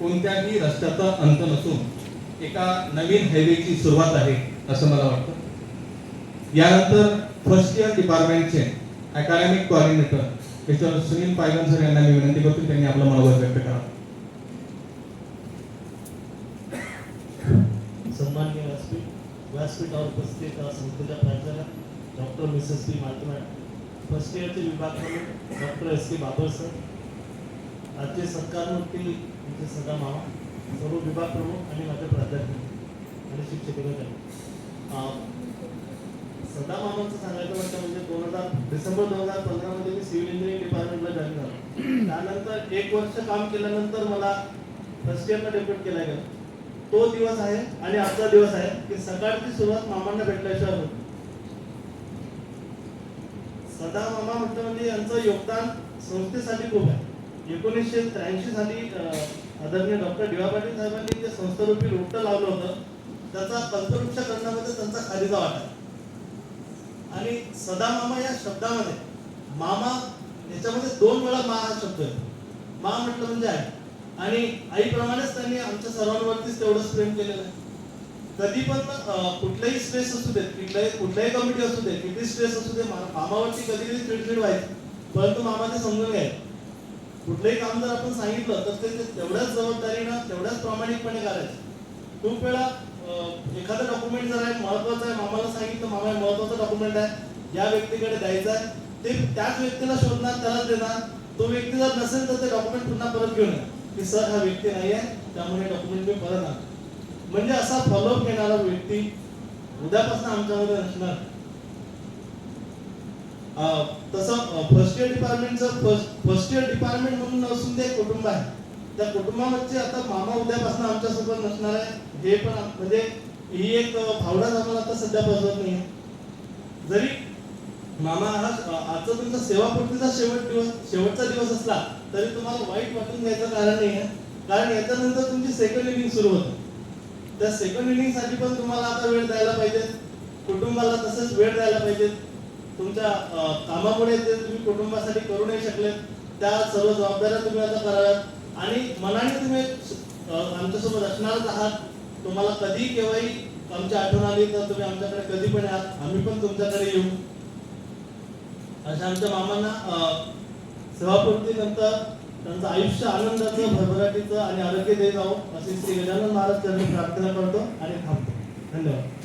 कोणत्याही रस्त्याचा अंत नसून एका नवीन हायवेची सुरुवात आहे असं मला वाटतं. यानंतर first year डिपार्टमेंटचे academic coordinator mister Sunil Paygan sir यांना मी विनंती करतो त्यांनी आपलं मनोगत व्यक्त करावं सन्मान्य व्यासपीठ व्यासपीठावर उपस्थित संस्थेच्या प्राचार्य doctor missus P Malatmad first इयरचे विभाग म्हणून doctor S K Babar sir आजचे सत्कारमूर्ती म्हणजे सदा मामा सर्व विभाग प्रमुख आणि माझ्या प्राध्यापक आणि शिक्षक सदा मामाचं सांगायचं म्हटलं म्हणजे दोन हजार डिसेंबर दोन हजार पंधरामध्ये मी सिव्हिल इंजिनिअरिंग डिपार्टमेंटला जॉईन झालो. त्यानंतर एक वर्ष काम केल्यानंतर मला फर्स्ट इयरला डेप्युट केला गेला. तो दिवस आहे आणि आजचा दिवस आहे की सकाळची सुरुवात मामांना भेटल्याशिवाय होती सदा मामा म्हटलं म्हणजे यांचं योगदान संस्थेसाठी खूप आहे. एकोणीसशे त्र्याऐंशी साली आदरणीय डॉक्टर डी पाटील साहेबांनी जे संस्थारूपी रोपटं लावलं होतं त्याचा पंतवृक्ष करण्यामध्ये त्यांचा खालीचा वाटा आणि सदा मामा या शब्दामध्ये मामा याच्यामध्ये दोन वेळा मा हा शब्द आहे. मा म्हटलं म्हणजे आहे आणि आईप्रमाणेच त्यांनी आमच्या सर्वांवरतीच तेवढंच प्रेम केलेलं आहे. कधी पण कुठलाही स्ट्रेस असू देत कुठलाही कुठलाही कमिटी असू दे किती स्ट्रेस असू दे मामावरती कधी कधी चिडचिड व्हायची परंतु मामा ते समजून घ्यायचं. कुठलंही काम जर आपण सांगितलं तर ते तेवढ्याच जबाबदारीनं तेवढ्याच प्रामाणिकपणे करायचं. खूप वेळा एखादं डॉक्युमेंट जर आहे महत्वाचं आहे मामाला सांगितलं मामा महत्वाचं डॉक्युमेंट आहे या व्यक्तीकडे द्यायचं आहे ते त्याच व्यक्तीला शोधणार त्यालाच देणार. तो व्यक्ती जर नसेल तर ते डॉक्युमेंट पुन्हा परत घेऊन की सर हा व्यक्ती नाही आहे त्यामुळे डॉक्युमेंट मी परत आणतो म्हणजे असा फॉलोअप घेणारा व्यक्ती उद्यापासून आमच्यामध्ये नसणार तसं फर्स्ट इयर डिपार्टमेंटचं फर्स्ट इयर डिपार्टमेंट म्हणून असून ते कुटुंब आहे. त्या कुटुंबामध्ये आता मामा उद्यापासून आमच्यासोबत नसणार आहे. हे पण म्हणजे ही एक अं, भावनाच आम्हाला आता सध्या बसवत नाही जरी मामा हा आजचा तुमचा सेवापूर्तीचा शेवट दिवस शेवटचा दिवस असला तरी तुम्हाला वाईट वाटून घ्यायचं कारण नाही आहे. कारण याच्यानंतर तुमची सेकंड इनिंग सुरू होते. त्या सेकंड इनिंगसाठी पण तुम्हाला आता वेळ द्यायला पाहिजे. कुटुंबाला तसंच वेळ द्यायला पाहिजे. तुमच्या कामामुळे जे तुम्ही कुटुंबासाठी करू नाही शकले त्या सर्व जबाबदाऱ्या तुम्ही आता कराव्यात. आणि मनाने तुम्ही आमच्यासोबत असणारच आहात. तुम्हाला कधी केव्हाही आमची आठवण आली तर तुम्ही आमच्याकडे कधी पण आहात आम्ही पण तुमच्याकडे येऊ. अशा आमच्या मामांना अं, सेवापूर्तीनंतर त्यांचं आयुष्य आनंदाचं भरभराटीचं आणि आरोग्य देत आहोत अशी श्री गजानन महाराज त्यांनी प्रार्थना करतो आणि थांबतो. धन्यवाद.